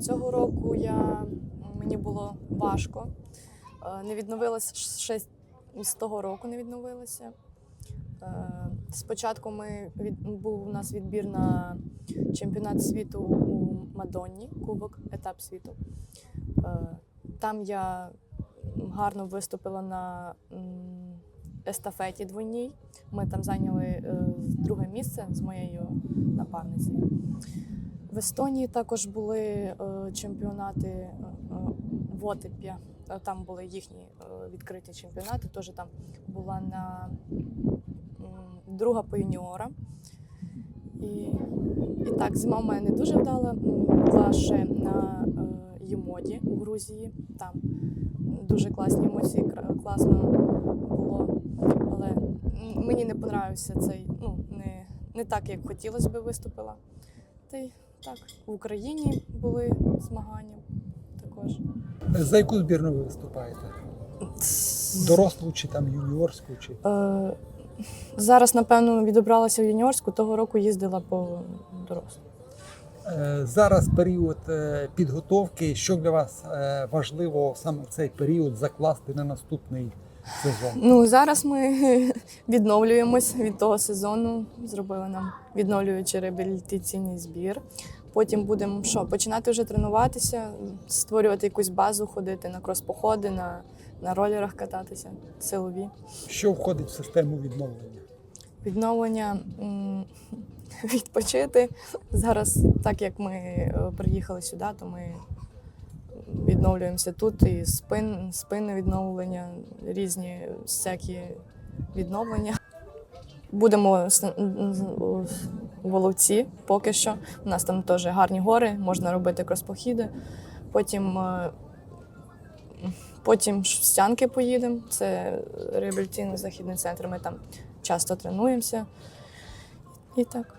Цього року я, мені було важко. Е, Не відновилася ще з того року, не відновилася. Е, Спочатку ми від, був у нас відбір на чемпіонат світу у Мадонні, кубок, етап світу. Е, Там я гарно виступила на естафеті двойній. Ми там зайняли друге місце з моєю напарницею. В Естонії також були е, чемпіонати е, в Отепі. Е, Там були їхні відкриті чемпіонати. Теж там була на друга по юніорам. І, і так, зима в мене не дуже вдала. Була ще на Юмоді у Грузії. Там дуже класні емоції, класно було. Але мені не понравився цей, ну, не, не так, як хотілося би виступила. Та й так, в Україні були змагання також. За яку збірну ви виступаєте? Дорослу чи там юніорську? Чи... Е, зараз, напевно, відобралася в юніорську, того року їздила по дорослу. Е, Зараз період е, підготовки. Що для вас е, важливо саме в цей період закласти на наступний сезон? Ну, зараз ми відновлюємось від того сезону. Зробили нам відновлюючий реабілітаційний збір. Потім будемо що, починати вже тренуватися, створювати якусь базу, ходити на крос-походи, на, на ролерах кататися, силові. Що входить в систему відновлення? Відновлення відпочити. Зараз, так як ми е, приїхали сюди, то ми відновлюємося тут. І спин, спинне відновлення, різні всякі відновлення. Будемо у Воловці поки що. У нас там теж гарні гори, можна робити крос-похіди. Потім, е, потім Стянки поїдемо. Це реабілітаційний західний центр. Ми там часто тренуємося. І так.